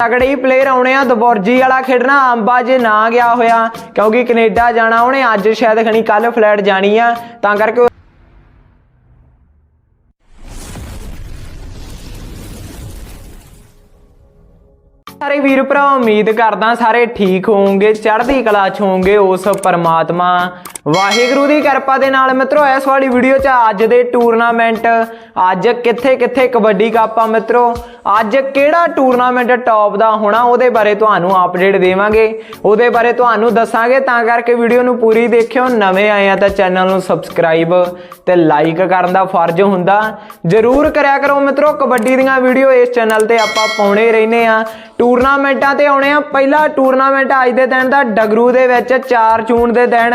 ਤਗੜੇ ਹੀ ਪਲੇਅਰ ਆਉਣੇ ਆ, ਦਬੋਰਜੀ ਵਾਲਾ ਖੇਡਣਾ ਅੰਬਾ ਜੇ ਨਾ ਗਿਆ ਹੋਇਆ, ਕਿਉਂਕਿ ਕੈਨੇਡਾ ਜਾਣਾ ਉਹਨੇ, ਅੱਜ ਸ਼ਾਇਦ ਖਣੀ ਕੱਲ ਫਲੈਟ ਜਾਣੀ ਆ, ਤਾਂ ਕਰਕੇ ਸਾਰੇ ਵੀਰ ਭਰਾ ਉਮੀਦ ਕਰਦਾ ਸਾਰੇ ਠੀਕ ਹੋਵੋਗੇ, ਚੜ੍ਹਦੀ ਕਲਾ ਚ ਹੋਵੋਗੇ ਉਸ ਪਰਮਾਤਮਾ। ਵਾਹਿਗੁਰੂ ਦੀ ਕਿਰਪਾ ਦੇ ਨਾਲ ਮਿੱਤਰੋ, ਇਸ ਵਾਲੀ ਵੀਡੀਓ 'ਚ ਅੱਜ ਦੇ ਟੂਰਨਾਮੈਂਟ ਅੱਜ ਕਿੱਥੇ ਕਿੱਥੇ ਕਬੱਡੀ ਕੱਪ ਆ ਮਿੱਤਰੋ। ਅੱਜ ਕਿਹੜਾ ਟੂਰਨਾਮੈਂਟ ਟੌਪ ਦਾ ਹੋਣਾ, ਉਹਦੇ ਬਾਰੇ ਤੁਹਾਨੂੰ ਅਪਡੇਟ ਦੇਵਾਂਗੇ। ਉਹਦੇ ਬਾਰੇ ਤੁਹਾਨੂੰ ਦੱਸਾਂਗੇ, ਤਾਂ ਕਰਕੇ ਵੀਡੀਓ ਨੂੰ ਪੂਰੀ ਦੇਖਿਓ। ਨਵੇਂ ਆਏ ਆ ਤਾਂ ਚੈਨਲ ਨੂੰ ਸਬਸਕ੍ਰਾਈਬ ਤੇ ਲਾਈਕ ਕਰਨ ਦਾ ਫਰਜ਼ ਹੁੰਦਾ। ਜਰੂਰ ਕਰਿਆ ਕਰੋ ਮਿੱਤਰੋ, ਕਬੱਡੀ ਦੀਆਂ ਵੀਡੀਓ ਇਸ ਚੈਨਲ ਤੇ ਆਪਾਂ ਪਾਉਣੇ ਰਹਿੰਦੇ ਆ। ਟੂਰਨਾਮੈਂਟਾਂ ਤੇ ਆਉਣੇ ਆ। ਪਹਿਲਾ ਟੂਰਨਾਮੈਂਟ ਅੱਜ ਦੇ ਦਿਨ ਦਾ ਡਗਰੂ ਦੇ ਵਿੱਚ 4 ਜੂਨ ਦੇ ਦਿਨ।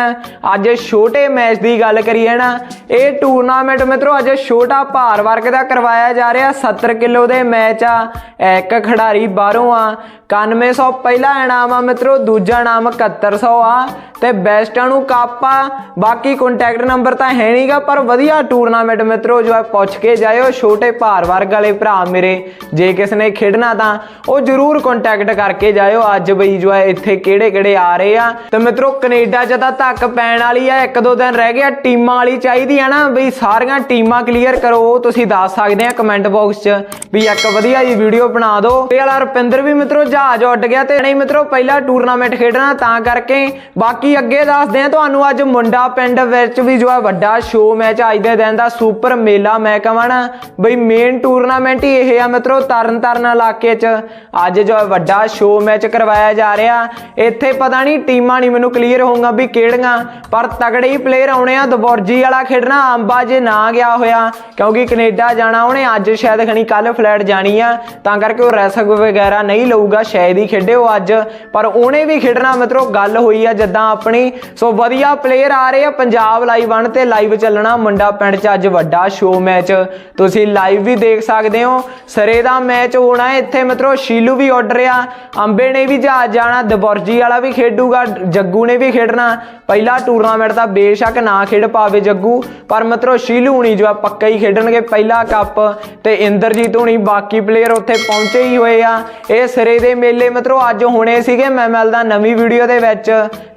ਅੱਜ ਛੋਟੇ ਮੈਚ ਦੀ ਗੱਲ ਕਰੀਏ ਨਾ, ਇਹ ਟੂਰਨਾਮੈਂਟ ਮਿੱਤਰੋ, ਅੱਜ ਛੋਟਾ ਭਾਰ ਵਰਗ ਦਾ ਕਰਵਾਇਆ ਜਾ ਰਿਹਾ। 70 ਕਿਲੋ ਦੇ ਮੈਚ ਆ ਇੱਕ ਖਿਡਾਰੀ ਬਾਹਰੋਂ ਆ। 9100 ਪਹਿਲਾ ਇਨਾਮ ਆ ਮਿੱਤਰੋ, ਦੂਜਾ ਇਨਾਮ 7100 ਆ ਤੇ ਬੈਸਟਾਂ ਨੂੰ ਕਾਪਾ। ਬਾਕੀ ਕੰਟੈਕਟ ਨੰਬਰ ਤਾਂ ਹੈ ਨਹੀਂਗਾ ਪਰ ਵਧੀਆ ਟੂਰਨਾਮੈਂਟ ਮਿੱਤਰੋ, ਜੋ ਹੈ ਪੁੱਛ ਕੇ ਜਾਇਓ। ਛੋਟੇ ਭਾਰ ਵਰਗ ਵਾਲੇ ਭਰਾ ਮੇਰੇ, ਜੇ ਕਿਸ ਨੇ ਖੇਡਣਾ ਤਾਂ ਉਹ ਜਰੂਰ ਕੰਟੈਕਟ ਕਰਕੇ ਜਾਇਓ। ਅੱਜ ਬਈ ਜੋ ਹੈ ਇੱਥੇ ਕਿਹੜੇ ਕਿਹੜੇ ਆ ਰਹੇ ਆ। ਤੇ ਮਿੱਤਰੋ, ਕੈਨੇਡਾ 'ਚ ਤਾਂ ਧੱਕ ਪੈਣ ਵਾਲੀ ਆ। ਇੱਕ ਦੋ ਦਿਨ ਰਹਿ ਗਿਆ, ਟੀਮਾਂ ਵਾਲੀ ਚਾਹੀਦੀ ਆ ਨਾ। ਬਈ ਸਾਰੀਆਂ ਟੀਮਾਂ ਕਲੀਅਰ ਕਰੋ, ਉਹ ਤੁਸੀਂ ਦੱਸ ਸਕਦੇ ਆ ਕਮੈਂਟ ਬਾਕਸ 'ਚ। ਵੀ ਇੱਕ ਵਧੀਆ ਜੀ ਵੀਡੀਓ ਬਣਾ ਦਿਓ ਤੇ ਵਾਲਾ ਰੁਪਿੰਦਰ ਵੀ ਮਿੱਤਰੋ ਜਹਾਜ਼ ਉੱਡ ਗਿਆ ਤੇ ਨਹੀਂ ਮਿੱਤਰੋ ਪਹਿਲਾ ਟੂਰਨਾਮੈਂਟ ਖੇਡਣਾ ਤਾਂ ਕਰਕੇ। ਬਾਕੀ ਅੱਗੇ ਦੱਸਦੇ ਆ ਤੁਹਾਨੂੰ ਅੱਜ ਮੁੰਡਾ ਪਿੰਡ ਵਿੱਚ ਵੀ ਜੋ ਹੈ ਵੱਡਾ ਸ਼ੋਅ ਮੈਚ ਅੱਜ ਦੇ ਦਿਨ ਦਾ ਸੁਪਰ ਮੇਲਾ ਮੈਂ ਕਹਾਂ ਬਈ ਮੇਨ ਟੂਰਨਾਮੈਂਟ ਹੀ ਇਹ ਆ ਮਿੱਤਰੋ ਤਰਨ ਤਾਰਨ ਇਲਾਕੇ 'ਚ। ਅੱਜ ਜੋ ਹੈ ਵੱਡਾ ਸ਼ੋਅ ਮੈਚ ਕਰਵਾਇਆ ਜਾ ਰਿਹਾ। ਇੱਥੇ ਪਤਾ ਨਹੀਂ ਟੀਮਾਂ ਨਹੀਂ ਮੈਨੂੰ ਕਲੀਅਰ ਹੋਊਗਾ ਵੀ ਕਿਹੜੀਆਂ, ਪਰ ਤਗੜੇ ਹੀ ਪਲੇਅਰ ਆਉਣੇ ਆ। ਦਬੋਰਜੀ ਵਾਲਾ ਖੇਡਣਾ ਅੰਬਾ ਜੇ ਨਾ ਗਿਆ ਹੋਇਆ, ਕਿਉਂਕਿ ਕੈਨੇਡਾ ਜਾਣਾ ਉਹਨੇ, ਅੱਜ ਸ਼ਾਇਦ ਖਣੀ ਕੱਲ ਫਲੈਟ ਜਾਣੀ ਆ ਤਾਂ ਕਰਕੇ ਉਹ ਰੈਸਕ ਵਗੈਰਾ ਨਹੀਂ ਲਊਗਾ ਸ਼ਾਇਦ ਹੀ ਖੇਡੇ ਉਹ ਅੱਜ। ਪਰ ਉਹਨੇ ਵੀ ਖੇਡਣਾ ਮਿੱਤਰੋ, ਗੱਲ ਹੋਈ ਆ ਜਿੱਦਾਂ ਆਪਣੀ। ਸੋ ਵਧੀਆ ਪਲੇਅਰ ਆ ਰਹੇ ਆ ਪੰਜਾਬ ਲਾਈਵ ਵਨ ਤੇ ਲਾਈਵ ਚੱਲਣਾ ਮੁੰਡਾ ਪਿੰਡ 'ਚ ਅੱਜ ਵੱਡਾ ਸ਼ੋਅ ਮੈਚ ਤੁਸੀਂ ਲਾਈਵ ਵੀ ਦੇਖ ਸਕਦੇ ਹੋ। ਸਰੇ ਦਾ ਮੈਚ ਹੋਣਾ ਹੈ ਇੱਥੇ ਮਿੱਤਰੋ, ਸ਼ੀਲੂ ਵੀ ਆਰਡਰ ਆ ਅੰਬੇ ਨੇ ਵੀ ਜਾ ਜਾਣਾ, ਦਬੋਰਜੀ ਵਾਲਾ ਵੀ ਖੇਡੂਗਾ, ਜੱਗੂ ਨੇ ਵੀ ਖੇਡਣਾ। ਪਹਿਲਾ ਟੂਰਨਾਮੈਂਟ ਤਾਂ ਬੇਸ਼ੱਕ ਨਾ ਖੇਡ ਪਾਵੇ ਜੱਗੂ, ਪਰ ਮਿੱਤਰੋ, ਸ਼ੀਲੂ ਹੁਣੀ ਜੋ ਆ ਪੱਕਾ ਹੀ ਖੇਡਣਗੇ ਪਹਿਲਾ ਕੱਪ ਤੇ ਇੰਦਰਜੀਤ ਹੁਣੀ ਬਾਕੀ ਪਲੇਅਰ ਉੱਥੇ ਪਹੁੰਚੇ ਹੀ ਹੋਏ ਆ। ਇਹ ਸਿਰੇ ਦੇ ਮੇਲੇ, ਮਿੱਤਰੋ, ਅੱਜ ਹੋਣੇ ਸੀਗੇ ਮੈਂ ਮਿਲਦਾ ਨਵੀਂ ਵੀਡੀਓ ਦੇ ਵਿੱਚ।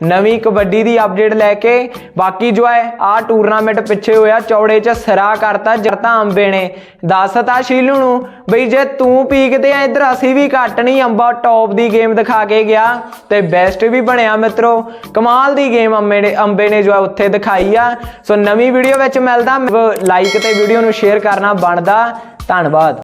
ਨਵੀਂ ਕਬੱਡੀ ਦੀ ਅਪਡੇਟ ਲੈ ਕੇ। ਬਾਕੀ ਜੋ ਹੈ ਆ ਟੂਰਨਾਮੈਂਟ ਪਿੱਛੇ ਹੋਇਆ, ਚੌੜੇ 'ਚ ਸਿਰਾ ਕਰਤਾ ਜਰਤਾ ਅੰਬੇ ਨੇ। ਦੱਸਤਾ ਸ਼ੀਲੂ ਨੂੰ ਬਈ ਜੇ ਤੂੰ ਪੀਕਦੇ ਆ ਇੱਧਰ, ਅਸੀਂ ਵੀ ਘੱਟ ਨਹੀਂ, ਅੰਬਾ ਟੌਪ ਦੀ ਗੇਮ ਦਿਖਾ ਕੇ ਗਿਆ ਤੇ ਬੈਸਟ ਵੀ ਬਣਿਆ, ਮਿੱਤਰੋ। ਕਮਾਲ ਦੀ ਗੇਮ ਅੰਬੇ ਨੇ ਅੰਬੇ ਨੇ ਜੋ ਹੈ ਉੱਥੇ ਦਿਖਾਈ ਆ। ਸੋ ਨਵੀਂ ਵੀਡੀਓ ਵਿੱਚ ਮਿਲਦਾ। ਲਾਈਕ ਤੇ ਵੀਡੀਓ ਨੂੰ ਸ਼ੇਅਰ ਕਰਨਾ ਬਣਦਾ। ਧੰਨਵਾਦ।